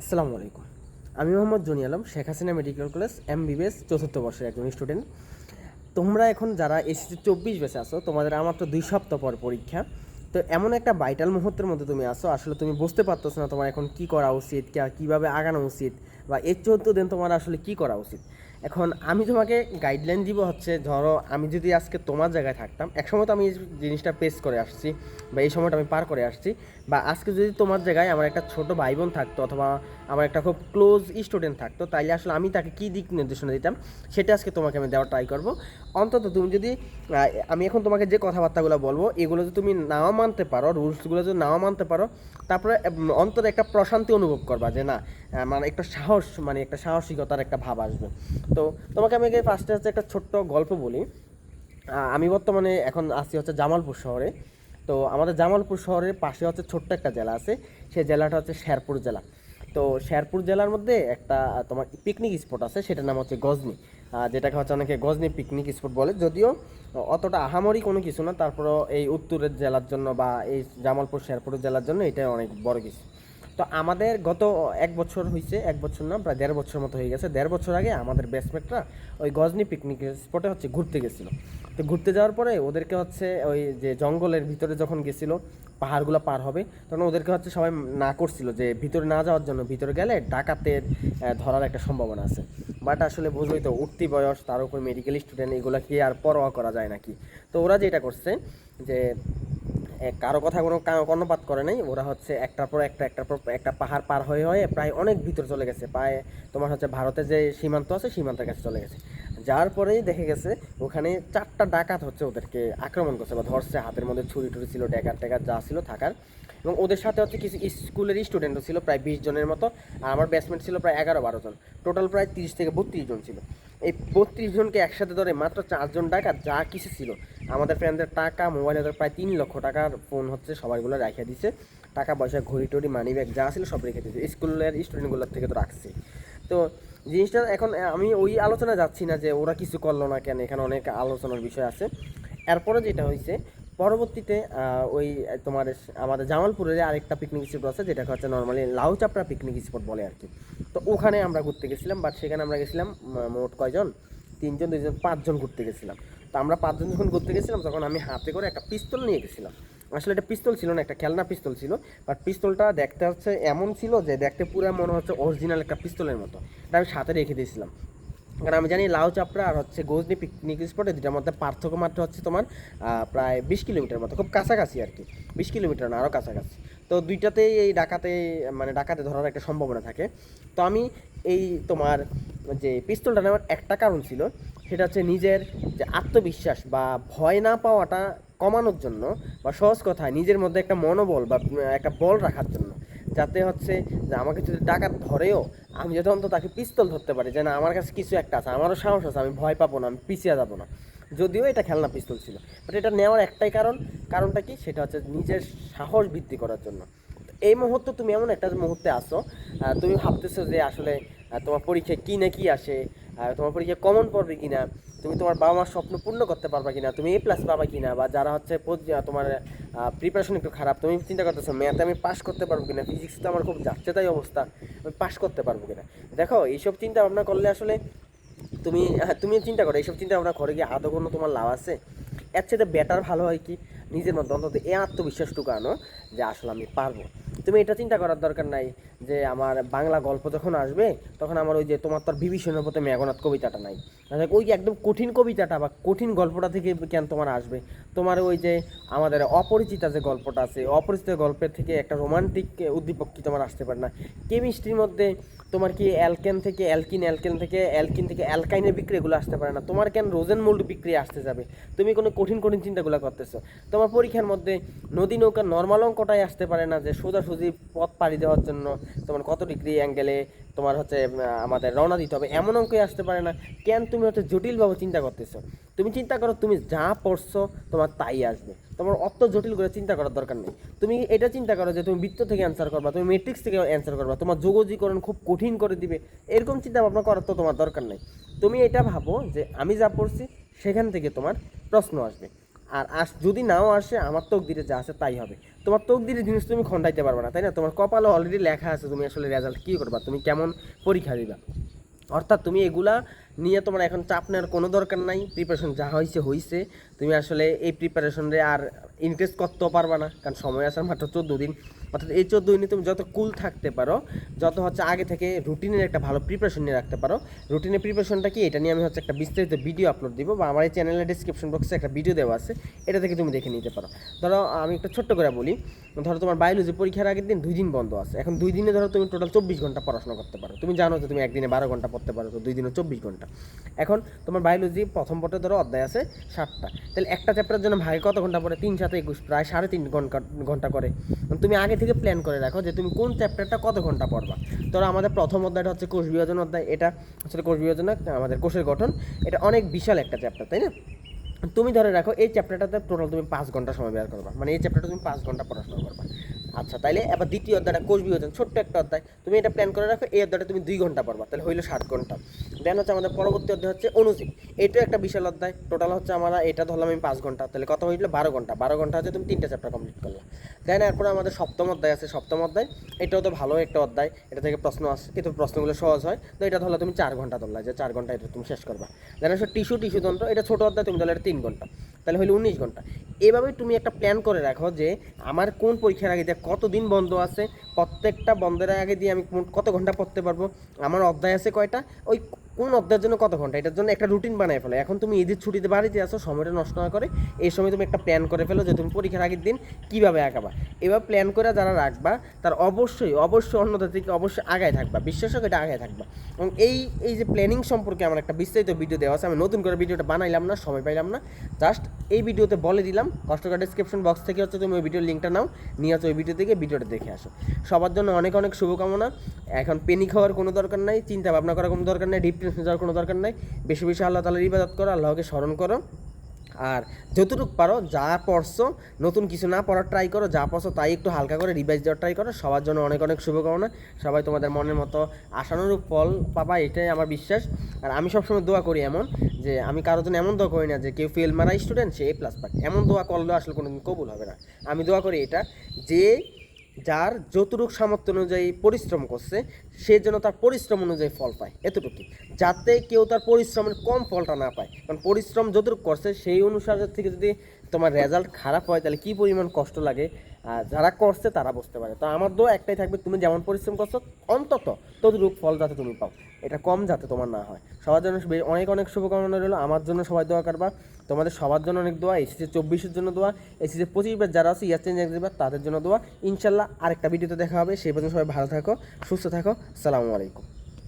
আসসালামু আলাইকুম। আমি Mohammad Jony Alam, Sheikh Hasina medical college, MBBS চতুর্থ বর্ষের একজন স্টুডেন্ট তোমরা এখন যারা এসএসসি চব্বিশ বেসে আসো তোমাদের আমার তো দুই সপ্তাহ পর পরীক্ষা। তো এমন একটা ভাইটাল মুহূর্তের মধ্যে তুমি আসো আসলে তুমি বুঝতে পারতেছো না তোমার এখন কী করা উচিত, কীভাবে আগানো উচিত, বা এর চৌদ্দ দিন তোমার আসলে কী করা উচিত। এখন আমি তোমাকে গাইডলাইন দিব হচ্ছে, ধরো আমি যদি আজকে তোমার জায়গায় থাকতাম, একসময় তো আমি এই জিনিসটা পেস করে আসছি, বা এই সময়টা আমি পার করে আসছি, বা আজকে যদি তোমার জায়গায় আমার একটা ছোট ভাই বোন থাকতো, অথবা আমার একটা খুব ক্লোজ স্টুডেন্ট থাকতো, তাইলে আসলে আমি তাকে কী দিক নির্দেশনা দিতাম, সেটা আজকে তোমাকে আমি দেওয়ার ট্রাই করব। অন্তত তুমি যদি আমি এখন তোমাকে যে কথাবার্তাগুলো বলব, এগুলো যদি তুমি নাও মানতে পারো রুলসগুলো যদি নাও মানতে পারো তারপরে অন্তরে একটা প্রশান্তি অনুভব করবা যে না মানে একটা সাহস মানে একটা সাহসিকতার একটা ভাব আসবে। তো তোমাকে আমি ফার্স্টে হচ্ছে একটা ছোট্ট গল্প বলি। আমি বর্তমানে এখন আসছি হচ্ছে জামালপুর শহরে। তো আমাদের জামালপুর শহরের পাশে হচ্ছে ছোট্ট একটা জেলা আছে। সেই জেলাটা হচ্ছে শেরপুর জেলা। তো শেরপুর জেলার মধ্যে একটা তোমার পিকনিক স্পট আছে, সেটার নাম হচ্ছে গজনি। যেটাকে হচ্ছে অনেকে গজনি পিকনিক স্পট বলে। যদিও অতটা আহামরি কোনো কিছু না, তারপরেও এই উত্তরের জেলার জন্য বা এই জামালপুর, শেরপুর জেলার জন্য এটা অনেক বড় কিছু। তো আমাদের গত এক বছর হয়েছে এক বছর না, প্রায় দেড় বছর মতো হয়ে গেছে। দেড় বছর আগে আমাদের ব্যাচমেটরা ওই গজনি পিকনিক স্পটে হচ্ছে ঘুরতে গেছিল। তো ঘুরতে যাওয়ার পরে ওদেরকে হচ্ছে ওই যে জঙ্গলের ভিতরে যখন গেছিল পাহাড়গুলো পার হবে। তখন ওদেরকে হচ্ছে সবাই না করছিল যে ভিতরে না যাওয়ার জন্য ভিতরে গেলে ডাকাতের ধরার একটা সম্ভাবনা আছে। বাট আসলে বুঝোই তো, উঠতি বয়স, তার উপর মেডিকেল স্টুডেন্ট এগুলো কি আর পরোয়া করা যায় নাকি? তো ওরা যেটা করছে যে কারও কথা কোনো কর্ণপাত করে নাই, ওরা হচ্ছে একটার পর একটা, একটার পর একটা পাহাড় পার হয়ে হয়ে প্রায় অনেক ভিতর চলে গেছে। প্রায় তোমার হচ্ছে ভারতে যে সীমান্ত আছে, সীমান্তের কাছে চলে গেছে। যার পরেই দেখে গেছে ওখানে চারটা ডাকাত হচ্ছে ওদেরকে আক্রমণ করছে বা ধরছে, হাতের মধ্যে ছুরি টুরি ছিল, ড্যাগার ট্যাগার যা ছিল থাকার। এবং ওদের সাথে হচ্ছে কিছু স্কুলের স্টুডেন্টও ছিল, প্রায় বিশ জনের মতো, আর আমার ব্যাটসম্যান ছিল প্রায় এগারো বারো জন। টোটাল প্রায় তিরিশ থেকে বত্রিশ জন ছিল। এই বত্রিশ জনকে একসাথে ধরে মাত্র চারজন ডাকাত, যা কিছু ছিল। আমাদের ফ্রেন্ডদের টাকা মোবাইল ওদের প্রায় তিন লক্ষ টাকার ফোন হচ্ছে, সবাইগুলো রেখে দিছে। টাকা পয়সা ঘড়ি টড়ি মানি ব্যাগ যা ছিল সব রেখে দিয়েছে স্কুলের স্টুডেন্টগুলোর থেকে তো রাখছে। তো জিনিসটা এখন আমি ওই আলোচনা যাচ্ছি না যে ওরা কিছু করল না কেন, এখানে অনেক আলোচনার বিষয় আছে। এরপরে যেটা হয়েছে পরবর্তীতে ওই তোমার আমাদের জামালপুরের আরেকটা পিকনিক স্পট আছে যেটা হচ্ছে নর্মালি লাউ চাপড়া পিকনিক স্পট বলে আর কি। তো ওখানে আমরা ঘুরতে গেছিলাম বাট সেখানে আমরা গেছিলাম মোট কয়জন? তিনজন, দুইজন, পাঁচজন ঘুরতে গেছিলাম। তো আমরা পাঁচজন যখন ঘুরতে গেছিলাম, তখন আমি হাতে করে একটা পিস্তল নিয়ে গেছিলাম। আসলে এটা পিস্তল ছিল না, একটা খেলনা পিস্তল ছিল। বাট পিস্তলটা দেখতে হচ্ছে এমন ছিল যে দেখতে পুরো মনে হচ্ছে অরিজিনাল একটা পিস্তলের মতো। এটা আমি সাথে রেখে দিয়েছিলাম। কারণ আমি জানি লাউ চাপড়া আর হচ্ছে গজনি পিকনিক স্পটে দুটার মধ্যে পার্থক্য মাত্র হচ্ছে তোমার প্রায় বিশ কিলোমিটার মতো। খুব কাছাকাছি আর কি। বিশ কিলোমিটার না আরও কাছাকাছি। তো দুইটাতেই এই ডাকাতে মানে ডাকাতে ধরার একটা সম্ভাবনা থাকে। তো আমি এই তোমার যে পিস্তলটা নেওয়ার একটা কারণ ছিল, সেটা হচ্ছে নিজের যে আত্মবিশ্বাস বা ভয় না পাওয়াটা কমানোর জন্য বা সহজ কথায় নিজের মধ্যে একটা মনোবল বা একটা বল রাখার জন্য। যাতে হচ্ছে যে আমাকে যদি ডাকাত ধরেও, আমি যাতে অন্তত তাকে পিস্তল ধরতে পারি যে না, আমার কাছে কিছু একটা আছে, আমারও সাহস আছে, আমি ভয় পাবো না, আমি পিছিয়ে যাব না। যদিও এটা খেলনা পিস্তল ছিল। বাট এটা নেওয়ার একটাই কারণ, কারণটা কি? সেটা হচ্ছে নিজের সাহস বৃদ্ধি করার জন্য। এই মুহূর্তে তুমি এমন একটা মুহূর্তে আসো তুমি ভাবতেছো যে আসলে তোমার পরীক্ষায় কী না কি আসে তোমার পরীক্ষায় কমন পড়বে কিনা? তুমি তোমার বাবা মার স্বপ্ন পূর্ণ করতে পারবা কিনা? তুমি এ প্লাস পাবা কিনা? বা যারা হচ্ছে তোমার প্রিপারেশন একটু খারাপ, তুমি চিন্তা করতেছো, ম্যাথে আমি পাস করতে পারব কিনা? ফিজিক্স তো আমার খুব যাচ্ছে তাই অবস্থা, আমি পাস করতে পারব কিনা? দেখো, এইসব চিন্তা ভাবনা করলে আসলে তুমি তুমি চিন্তা করো, এইসব চিন্তা ভাবনা করে গিয়ে আদৌ কোনো তোমার লাভ আছে? এর চেয়ে বেটার ভালো হয় কি? নিজের মধ্যে অন্তত এই আত্মবিশ্বাসটুকু আনো যে আসলে আমি পারব। তুমি এটা চিন্তা করার দরকার নাই যে আমার বাংলা গল্প যখন আসবে, তখন আমার ওই যে তোমার তোর বিভীষণের প্রতি মেঘনাথ কবিতাটা নাই। মানে ওই যে একদম কঠিন কবিতাটা বা কঠিন গল্পটা থেকে কেন তোমার আসবে? তোমার ওই যে আমাদের অপরিচিতা যে গল্পটা আছে, অপরিচিত গল্পের থেকে একটা রোমান্টিক উদ্দীপক কি তোমার আসতে পারে না? কেমিস্ট্রির মধ্যে তোমার কি অ্যালকেন থেকে অ্যালকিন অ্যালকেন থেকে অ্যালকিন থেকে অ্যালকাইনের বিক্রিয়াগুলো আসতে পারে না? তোমার কেন রোজেন মোল্ড বিক্রিয়া আসতে যাবে? তুমি কোনো কঠিন কঠিন চিন্তাগুলো করতেছো। তোমার পরীক্ষার মধ্যে নদী নৌকার নর্মাল অঙ্কটাই আসতে পারে না যে সোজাসুজি পথ পাড়ি দেওয়ার জন্য তোমার কত ডিগ্রি অ্যাঙ্গেলে তোমার হচ্ছে আমাদের রওনা দিতে হবে, এমন অঙ্কই আসতে পারে না। কেন তুমি হচ্ছে জটিলভাবে চিন্তা করতেছো? তুমি চিন্তা করো, তুমি যা পড়ছো তোমার তাই আসবে। তোমার অত জটিল করে চিন্তা করার দরকার নেই। তুমি এটা চিন্তা করো যে তুমি বৃত্ত থেকে অ্যান্সার করবা, তুমি ম্যাট্রিক্স থেকে অ্যান্সার করবা, তোমার যোগজীকরণ খুব কঠিন করে দিবে। এরকম চিন্তা ভাবনা করার তো তোমার দরকার নেই। তুমি এটা ভাবো যে আমি যা পড়ছি, সেখান থেকে তোমার প্রশ্ন আসবে। আর আস, যদি নাও আসে, আমার তকদিরে যা আছে তাই হবে। তোমার তকদিরে জিনিস তুমি খন্ডাইতে পারবে না, তাই না? তোমার কপালে অলরেডি লেখা আছে, তুমি আসলে রেজাল্ট কী করবা, তুমি কেমন পরীক্ষা দিবা। অর্থাৎ তুমি এগুলা নিয়ে তোমার এখন চাপ নেওয়ার কোনো দরকার নাই প্রিপারেশন যা হয়েছে হয়েছে তুমি আসলে এই প্রিপারেশনে আর ইনক্রিজ করতেও পারবা না, কারণ সময় আসার মাত্র চোদ্দ দিন। অর্থাৎ এই চোদ্দ দিনে তুমি যত কুল থাকতে পারো, যত হচ্ছে আগে থেকে রুটিনের একটা ভালো প্রিপারেশন নিয়ে রাখতে পারো। রুটিনের প্রিপারেশনটা কি? এটা নিয়ে আমি হচ্ছে একটা বিস্তারিত ভিডিও আপলোড দিব বা আমার এই চ্যানেলের ডিসক্রিপশন বক্সে একটা ভিডিও দেওয়া আছে। এটা থেকে তুমি দেখে নিতে পারো। ধরো, আমি একটা ছোট্ট করে বলি, ধরো তোমার বায়োলজি পরীক্ষার আগের দিন দুই দিন বন্ধ আছে। এখন দুই দিনে ধরো তুমি টোটাল চব্বিশ ঘণ্টা পড়াশোনা করতে পারো। তুমি জানো যে তুমি একদিনে বারো ঘণ্টা পড়তে পারো, তো দুই দিনে চব্বিশ ঘণ্টা। এখন তোমার বায়োলজি প্রথম পটে ধরো অধ্যায় আছে সাতটা। তাহলে একটা চ্যাপ্টারের জন্য ভাগে কত ঘণ্টা পড়ে? তিন সাথে একুশ, প্রায় সাড়ে তিন ঘণ্টা ঘণ্টা করে। তুমি আগে থেকে প্ল্যান করে রাখো যে তুমি কোন চ্যাপ্টারটা কত ঘণ্টা পড়বা। ধরো আমাদের প্রথম অধ্যায়টা হচ্ছে কোষ বিভাজন অধ্যায়, এটা আসলে কোষ বিভাজন আমাদের কোষের গঠন, এটা অনেক বিশাল একটা চ্যাপ্টার তাই না? তুমি ধরে রাখো এই চ্যাপ্টারটাতে টোটাল তুমি পাঁচ ঘণ্টা সময় বের করবা মানে এই চ্যাপ্টারটা তুমি পাঁচ ঘণ্টা পড়াশোনা করবা। আচ্ছা তাইলে এবার দ্বিতীয় অধ্যায়টা কোষ বিভাজন, ছোট্ট একটা অধ্যায়। তুমি এটা প্ল্যান করে রাখো, এই অধ্যায়টা তুমি দুই ঘণ্টা পড়বা, তাহলে হইল সাত ঘণ্টা। দেন হচ্ছে আমাদের পরবর্তী অধ্যায় হচ্ছে অনুজীব। এটাও একটা বিশাল অধ্যায়। টোটাল হচ্ছে আমরা এটা ধরলাম আমি পাঁচ ঘণ্টা, তাহলে কত হইল? বারো ঘণ্টা। বারো ঘণ্টা হচ্ছে তুমি তিনটা চ্যাপ্টার কমপ্লিট করলা। দেন এরপরে আমাদের সপ্তম অধ্যায় আছে। সপ্তম অধ্যায়, এটাও তো ভালো একটা অধ্যায়। এটা থেকে প্রশ্ন আসে, কিন্তু প্রশ্নগুলো সহজ হয়। তো এটা ধরলে তুমি চার ঘণ্টা ধরলা, যে চার ঘণ্টা এটা তুমি শেষ করবা। দেন হচ্ছে টিস্যু টিস্যু তন্ত্র এটা ছোটো অধ্যায়, তুমি ধরলে এটা তিন ঘণ্টা। তাহলে হলো উনিশ ঘণ্টা। এভাবেই তুমি একটা প্ল্যান করে রাখো যে আমার কোন পরীক্ষার আগে দিয়ে কতদিন বন্ধ আছে, প্রত্যেকটা বন্ধের আগে দিয়ে আমি কত ঘণ্টা পড়তে পারব, আমার অধ্যায় আছে কয়টা, ওই কোন অধ্যায়ের জন্য কত ঘণ্টা? এটার জন্য একটা রুটিন বানায় ফেলো। এখন তুমি ঈদের ছুটিতে বাড়িতে আসো সময়টা নষ্ট না করে এই সময় তুমি একটা প্ল্যান করে ফেলো যে তুমি পরীক্ষার আগের দিন কীভাবে আঁকাবা এবার প্ল্যান করে যারা রাখবা, তার অবশ্যই অবশ্যই অন্যদের থেকে অবশ্যই আগায় থাকবা বিশ্বাস এটা আগায় থাকবা। এবং এই এই যে প্ল্যানিং সম্পর্কে আমার একটা বিস্তারিত ভিডিও দেওয়া আছে, আমি নতুন করে ভিডিওটা বানাইলাম না, সময় পাইলাম না। জাস্ট এই ভিডিওতে বলে দিলাম কষ্ট করে ডিসক্রিপশন বক্স থেকে হচ্ছে তুমি ওই ভিডিওর লিঙ্কটা নাও, নিয়ে আসো ওই ভিডিও থেকে ভিডিওটা দেখে আসো। সবার জন্য অনেক অনেক শুভকামনা। এখন পেনি খাওয়ার কোনো দরকার নাই চিন্তা ভাবনা করার কোনো দরকার নেই ডিপ্রেশন যাওয়ার কোনো দরকার নাই। বেশি বেশি আল্লাহ তালার ইবাদত করো, আল্লাহকে স্মরণ করো। আর যতটুকু পারো, যা পড়ছো, নতুন কিছু না পড়ার ট্রাই করো, যা পড়ছো তাই একটু হালকা করে রিভাইজ দেওয়ার ট্রাই করো। সবার জন্য অনেক অনেক শুভকামনা। সবাই তোমাদের মনের মতো আশানুরূপ ফল পাবা, এটাই আমার বিশ্বাস। আর আমি সবসময় দোয়া করি এমন যে, আমি কারোর জন্য এমন দোয়া করি না যে, কেউ ফেল মারা স্টুডেন্ট সে এ প্লাস পাক। এমন দোয়া করলে আসলে কোনোদিন কবুল হবে না। আমি দোয়া করি এটা যে যার যতটুকু সামর্থ্য অনুযায়ী পরিশ্রম করছে, সে যেন তার পরিশ্রম অনুযায়ী ফল পায়। এতটুকুই। যাতে কেউ তার পরিশ্রমের কম ফলটা না পায়। কারণ পরিশ্রম যতটুকু করছে, সেই অনুসারে থেকে যদি তোমার রেজাল্ট খারাপ হয়, তাহলে কী পরিমাণ কষ্ট লাগে? আর যারা করছে, তারা বুঝতে পারে। তো আমার দোয়া একটাই থাকবে, তুমি যেমন পরিশ্রম করছ, অন্তত ততটুকু ফল যাতে তুমি পাও। এটা কম যাতে তোমার না হয়। সবার জন্য অনেক অনেক শুভকামনা রইল। আমার জন্য সবাই দোয়া করবা। তোমাদের সবার জন্য অনেক দোয়া। এসিসি চব্বিশের জন্য দোয়া। এসিসি পঁচিশ বার যারা আছে, ইয়ার চেঞ্জ একবার তাদের জন্য দোয়া। ইনশাল্লাহ আরেকটা ভিডিওতে দেখা হবে। সেই পর্যন্ত সবাই ভালো থাকো, সুস্থ থাকো। সালামু আলাইকুম।